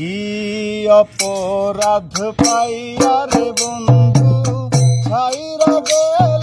কি অপরাধ পাইয়া রে বন্ধু? ছাইরা গেল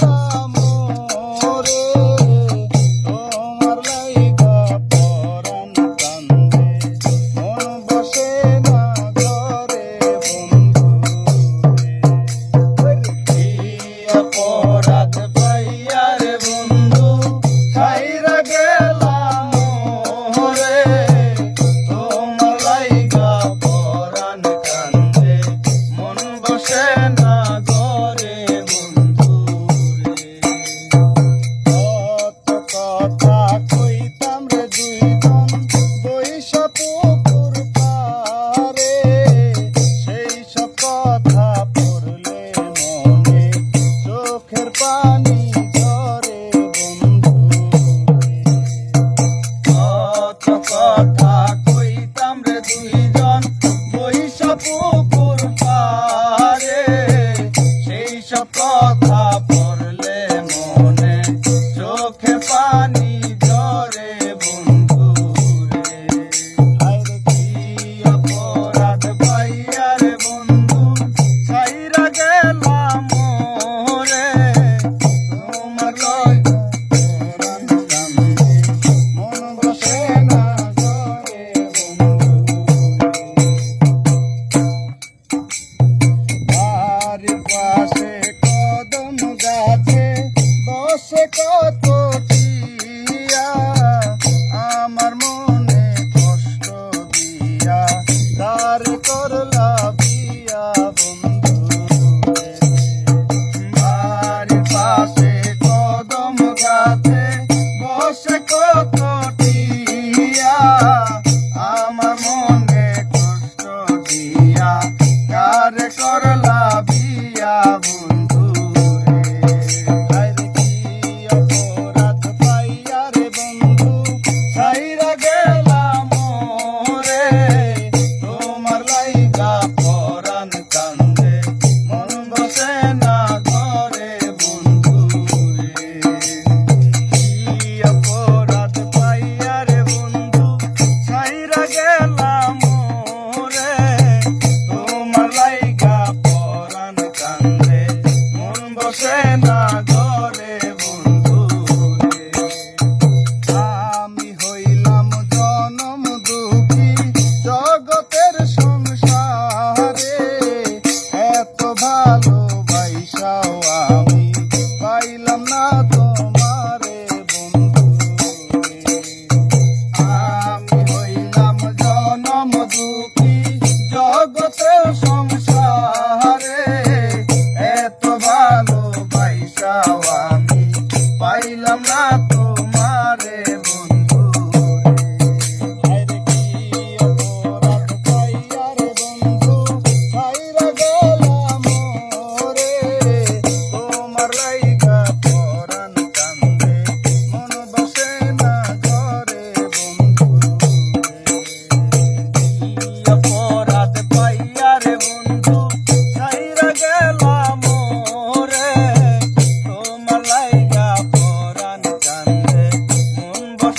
পুকুর পারে সেই সব কথা পড়লে মনে, চোখে পানি ধরে বন্ধু রে কি অপরাধ পাইয়ার বন্ধু সাইরা গেলা সে কত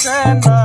and